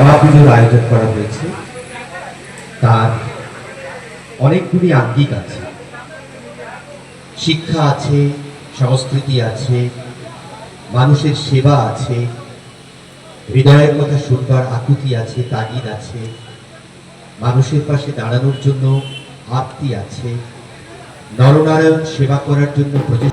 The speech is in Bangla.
মহাপুজোর আয়োজন করা হয়েছে, তার অনেকগুলি আঙ্গিক আছে। শিক্ষা আছে, সংস্কৃতি আছে, মানুষের সেবা আছে, হৃদয়ের কথা শুনবার আকুতি আছে, তাগিদ আছে, মানুষের পাশে দাঁড়ানোর জন্য আপ্তি আছে, নরনারায়ণ সেবা করার জন্য প্রচেষ্টা